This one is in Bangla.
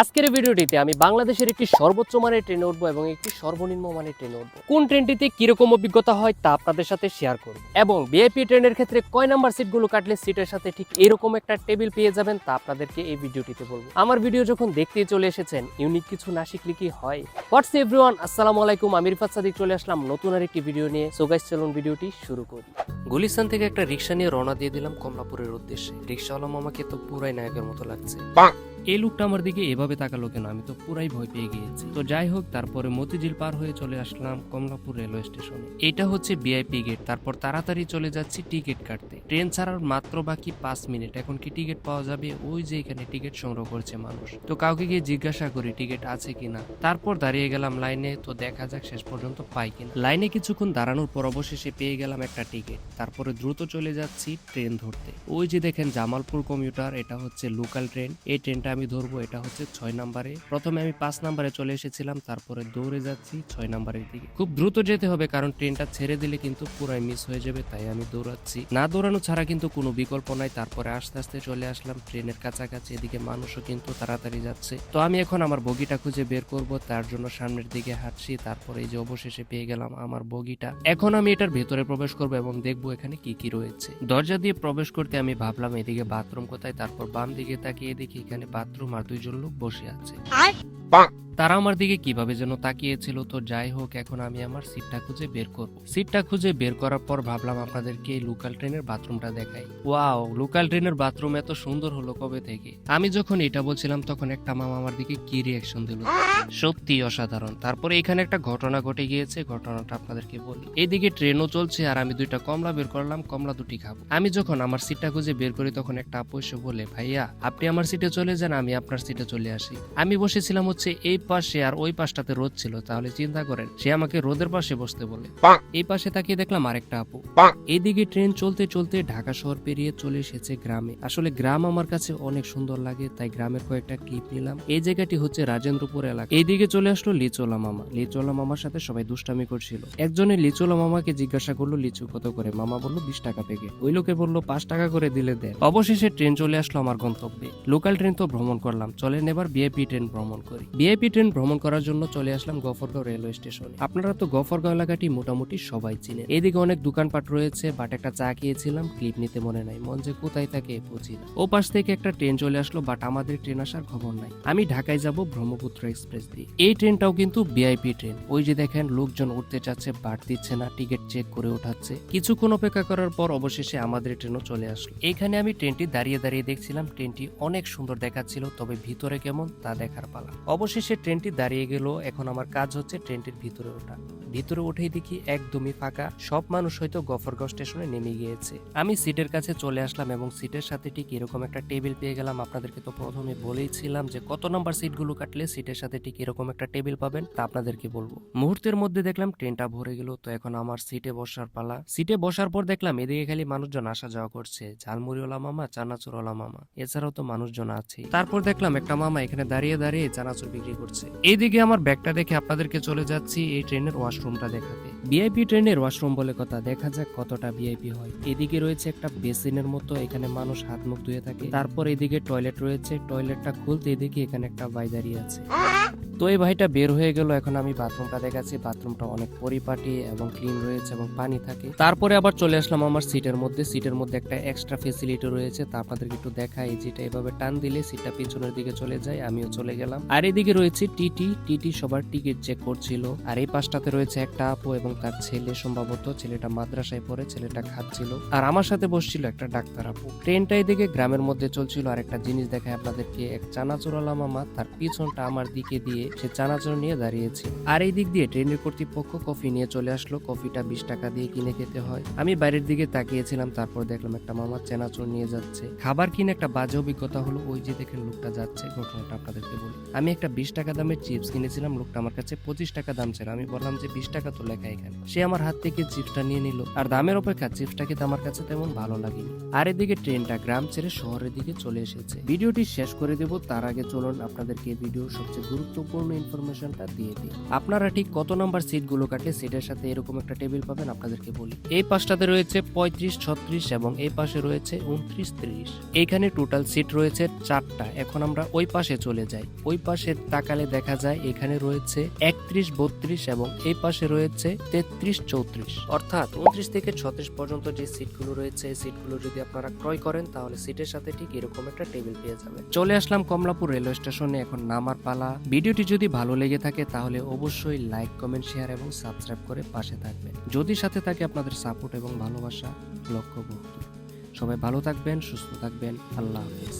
আজকের ভিডিওটিতে আমি বাংলাদেশের একটি সর্বোচ্চ মানের ট্রেনে উঠবো এবং একটি সর্বনিম্ন মানের ট্রেনে উঠবো। কোন ট্রেনটিতে কীরকম অভিজ্ঞতা হয় তা আপনাদের সাথে শেয়ার করব। এবং ভিআইপি ট্রেনের ক্ষেত্রে কয় নাম্বার সিটগুলো কাটলে সিটের সাথে ঠিক এরকম একটা টেবিল পেয়ে যাবেন তা আপনাদেরকে এই ভিডিওটিতে বলব। আমার ভিডিও যখন দেখতে চলে এসেছেন ইউনিক কিছু না শিখলে কি হয়? হোয়াটস এভরিওয়ান আসসালামু আলাইকুম আমি রিফাত সাদিক চলে আসলাম নতুন আর একটি ভিডিও নিয়ে। সো গাইস চলুন ভিডিওটি শুরু করি। গুলিস্তান থেকে একটা রিক্সা নিয়ে রওনা দিয়ে দিলাম কমলাপুরের উদ্দেশ্যে। রিক্সাওয়ালা মামাকে তো পুরাই নায়কের মতো লাগছে। এই লোকটা আমার দিকে এভাবে তাকালো কেন? আমি তো পুরাই ভয় পেয়ে গিয়েছি। তো যাই হোক, তারপরে মতিঝিল পার হয়ে চলে আসলাম কমলাপুর রেলওয়ে স্টেশনে। এটা হচ্ছে ভিআইপি গেট তারপর তাড়াতাড়ি চলে যাচ্ছি টিকিট কাটতে। ট্রেন ছাড়ার মাত্র বাকি পাঁচ মিনিট এখন কি টিকিট পাওয়া যাবে? ওই যে এখানে টিকিট সংগ্রহ করছে মানুষ। তো কাউকে গিয়ে জিজ্ঞাসা করি টিকিট আছে কিনা? তারপর দাঁড়িয়ে গেলাম লাইনে তো দেখা যাক শেষ পর্যন্ত পাই কিনা। লাইনে কিছুক্ষণ দাঁড়ানোর পর অবশেষে পেয়ে গেলাম একটা টিকিট তারপরে দ্রুত চলে যাচ্ছি ট্রেন ধরতে। ওই যে দেখেন জামালপুর কমিউটার এটা হচ্ছে লোকাল ট্রেন এই ট্রেনটা আমি ধরবো এটা হচ্ছে ছয় নাম্বারে। প্রথমে আমি পাঁচ নাম্বারে চলে এসেছিলাম, তারপরে দৌড়ে যাচ্ছি ছয় নাম্বারের দিকে। খুব দ্রুত যেতে হবে, কারণ ট্রেনটা ছেড়ে দিলে কিন্তু পুরাই মিস হয়ে যাবে, তাই আমি দৌড়াচ্ছি। না দৌড়ানো ছাড়া কিন্তু কোনো বিকল্প নাই, তারপরে আস্তে আস্তে চলে আসলাম ট্রেনের কাছাকাছি, এদিকে মানুষও কিন্তু তাড়াতাড়ি যাচ্ছে। তো আমি এখন আমার বগিটা খুঁজে বের করব, তার জন্য সামনের দিকে হাঁটছি, তারপরে এই যে অবশেষে পেয়ে গেলাম আমার বগিটা। এখন আমি এটার ভেতরে প্রবেশ করব এবং দেখব এখানে কি কি রয়েছে। দরজা দিয়ে প্রবেশ করতে আমি ভাবলাম এদিকে বাথরুম কোথায়, তারপর বাম দিকে তাকিয়ে দেখি এখানে বাথরুম আর দুইজন লোক বসে আছে। তারা আমার দিকে কীভাবে যেন তাকিয়েছিল তো যাই হোক, এখন আমি আমার সিটটা খুঁজে বের করব। সিটটা খুঁজে বের করার পর ভাবলাম আপনাদেরকে লোকাল ট্রেনের বাথরুমটা দেখাই। ওয়াও লোকাল ট্রেনের বাথরুম এত সুন্দর হলো কবে থেকে? আমি যখন এটা বলছিলাম তখন একটা মামা আমার দিকে কি রিয়াকশন দিল? সত্যি অসাধারণ। তারপরে এখানে একটা ঘটনা ঘটে গিয়েছে, ঘটনাটা আপনাদেরকে বলি। এইদিকে ট্রেনও চলছে আর আমি দুইটা কমলা বের করলাম, কমলা দুটি খাব। আমি যখন আমার সিটটা খুঁজে বের করি তখন একটা আপু এসে বলে, ভাইয়া, আপনি আমার সিটে চলে যান, আমি আপনার সিটে চলে আসি। আমি বসেছিলাম হচ্ছে এই পাশে আর ওই পাশটাতে রোদ ছিল তাহলে চিন্তা করেন সে আমাকে রোদের পাশে বসতে বলে এই পাশে তাকিয়ে দেখলাম আরেকটা আপু। এইদিকে ট্রেন চলতে চলতে ঢাকা শহর পেরিয়ে চলে এসেছে গ্রামে। আসলে গ্রাম আমার কাছে অনেক সুন্দর লাগে তাই গ্রামের কয়েকটা ক্লিপ নিলাম। এই জায়গাটি হচ্ছে রাজেন্দ্রপুর এলাকা। এইদিকে চলে আসলো লিচোলা মামা। লিচোলা মামার সাথে সবাই দুষ্টামি করছিল। একজনে লিচোলা মামাকে জিজ্ঞাসা করল লিচু কত করে? মামা বলল বিশ টাকা পেগে ওই লোকে বলল পাঁচ টাকা করে দিলে দেন অবশেষে ট্রেন চলে আসলো আমার গন্তব্যে। লোকাল ট্রেন তো ভ্রমণ করলাম। চলেন এবার বিআইপি ট্রেন ভ্রমণ করি। বিআইপি ট্রেন ভ্রমণ করার জন্য চলে আসলাম গফরগাঁও রেলওয়ে স্টেশনে। আপনারা তো গফরগাঁও এলাকাটি মোটামুটি সবাই চিনেন। এদিকে অনেক দোকানপাট রয়েছে বাট একটা চা খেয়েছিলাম, ক্লিপ নিতে মনে নাই। মন যে কোথায় থাকে, বুঝি না। ও পাশ থেকে একটা ট্রেন চলে আসলো বাট আমাদের ট্রেন আসার খবর নাই। আমি ঢাকায় যাব ব্রহ্মপুত্র এক্সপ্রেস দিয়ে। এই ট্রেনটাও কিন্তু ভিআইপি ট্রেন। ওই যে দেখেন, লোকজন উঠতে চাচ্ছে বাট দিচ্ছে না, টিকিট চেক করে উঠাচ্ছে কিছুক্ষণ অপেক্ষা করার পর অবশেষে আমাদের ট্রেনও চলে আসলো। এখানে আমি ট্রেনটি দাঁড়িয়ে দাঁড়িয়ে দেখছিলাম। ট্রেনটি অনেক সুন্দর দেখাচ্ছিল, তবে ভিতরে কেমন তা দেখার পালা। অবশেষে ট্রেনটি দাঁড়িয়ে গেল। এখন আমার কাজ হচ্ছে ট্রেনটির ভিতরে ওঠা। ভিতরে উঠেই দেখি একদমই ফাঁকা। সব মানুষ হয়তো গফরগাঁও স্টেশনে নেমে গিয়েছে। আমি সিটের কাছে চলে আসলাম এবং সিটের সাথে ঠিক এরকম একটা টেবিল পেয়ে গেলাম। আপনাদেরকে তো প্রথমে বলেইছিলাম যে কত নাম্বার সিটগুলো কাটলে সিটের সাথে ঠিক এরকম একটা টেবিল পাবেন, তা আপনাদেরকে বলব। মুহূর্তের মধ্যে দেখলাম ট্রেনটা ভরে গেল, তো এখন আমার সিটে বসার পালা। সিটে বসার পর দেখলাম এদিকে খালি মানুষজন আসা যাওয়া করছে। ঝালমুড়িওয়ালা মামা, চানাচুরওয়ালা মামা, এছাড়াও তো মানুষজন আছে। তারপর দেখলাম একটা মামা এখানে দাঁড়িয়ে দাঁড়িয়ে চানাচুর বিক্রি করছে। এইদিকে আমার ব্যাগটা দেখে আপনাদেরকে চলে যাচ্ছি, এই ট্রেনের ওয়াশরুমটা দেখাতে। ভিআইপি ট্রেনের ওয়াশরুম বলে কথা, দেখা যাক কতটা ভিআইপি হয়। এদিকে রয়েছে একটা বেসিনের মতো, এখানে মানুষ হাত মুখ ধুয়ে থাকে। তারপর এদিকে টয়লেট রয়েছে টয়লেটটা খুলতে এদিকে এখানে একটা ভাই দাঁড়িয়ে আছে। তো এই ভাইটা বের হয়ে গেল। এখন আমি বাথরুমটা দেখাচ্ছি। বাথরুমটা অনেক পরিপাটি এবং ক্লিন রয়েছে এবং পানি থাকে। তারপরে আবার চলে আসলাম আমার সিটের মধ্যে। সিটের মধ্যে একটা এক্সট্রা ফেসিলিটি রয়েছে। তা আপনাদেরকে একটু দেখাই। যেটা এভাবে টান দিলে সিটটা পিছনের দিকে চলে যায়। আমিও চলে গেলাম। আর এদিকে রয়েছে টিটি। টিটি সবার টিকিট চেক করছিল। আর এই পাশটাতে রয়েছে একটা আপু এবং তার ছেলে সম্ভবত। ছেলেটা মাদ্রাসায় পড়ে, ছেলেটা খাচ্ছিল। আর আমার সাথে বসছিল একটা ডাক্তার আপু। ট্রেনটা এদিকে গ্রামের মধ্যে চলছিল। আর একটা জিনিস দেখায় আপনাদেরকে। এক চানাচুরালা মামা, তার পিছনটা আমার দিকে দিয়ে সে চানাচুর নিয়ে দাঁড়িয়েছে। আর এই দিক দিয়ে ট্রেনের কর্তৃপক্ষ কফি নিয়ে চলে আসলো। কফিটা বিশ টাকা দিয়ে কিনে খেতে হয়। আমি বাইরের দিকে তাকিয়েছিলাম, তারপর দেখলাম একটা মামা চানাচুর নিয়ে যাচ্ছে। খাবার কিনে একটা বাজে অভিজ্ঞতা হলো, ওই যে দেখেন লোকটা যাচ্ছে। ঘটনাটা আপনাদেরকে বলি। আমি একটা বিশ টাকা দামের চিপস কিনেছিলাম, লোকটা আমার কাছে পঁচিশ টাকা দাম ছিল। আমি বললাম যে, বিশ টাকা তো লেখা এখানে। সে আমার হাত থেকে চিপসটা নিয়ে নিল। আর দামের অপেক্ষা চিপসটা কিন্তু আমার কাছে তেমন ভালো লাগেনি। আর এদিকে ট্রেনটা গ্রাম ছেড়ে শহরের দিকে চলে এসেছে। ভিডিওটি শেষ করে দেব। তার আগে চলুন আপনাদেরকে ভিডিও সবচেয়ে গুরুত্বপূর্ণ সম্পূর্ণ ইনফরমেশনটা দিয়ে দিই। আপনারা ঠিক কত নাম্বার সিটগুলো কাটলে সিটের সাথে এরকম একটা টেবিল পাবেন, আপনাদেরকে বলি। এই পাশটাতে রয়েছে পঁয়ত্রিশ, ছত্রিশ এবং এই পাশে রয়েছে উনত্রিশ, ত্রিশ। এইখানে টোটাল সিট রয়েছে চারটা। এখন আমরা ওই পাশে চলে যাই। ওই পাশে তাকালে দেখা যায় এখানে রয়েছে একত্রিশ, বত্রিশ এবং এই পাশে রয়েছে তেত্রিশ, চৌত্রিশ। অর্থাৎ উনত্রিশ থেকে ছত্রিশ পর্যন্ত যে সিটগুলো রয়েছে, এই সিটগুলো যদি আপনারা ক্রয় করেন, তাহলে সিটের সাথে ঠিক এরকম একটা টেবিল পেয়ে যাবেন। চলে আসলাম কমলাপুর রেলওয়ে স্টেশনে, এখন নামার পালা। ভিডিওটি যদি ভালো লেগে থাকে, তাহলে অবশ্যই লাইক, কমেন্ট, শেয়ার এবং সাবস্ক্রাইব করে পাশে থাকবেন। যদি সাথে থাকে আপনাদের সাপোর্ট এবং ভালোবাসা লক্ষ্য সবাই ভালো থাকবেন, সুস্থ থাকবেন। আল্লাহ হাফিজ।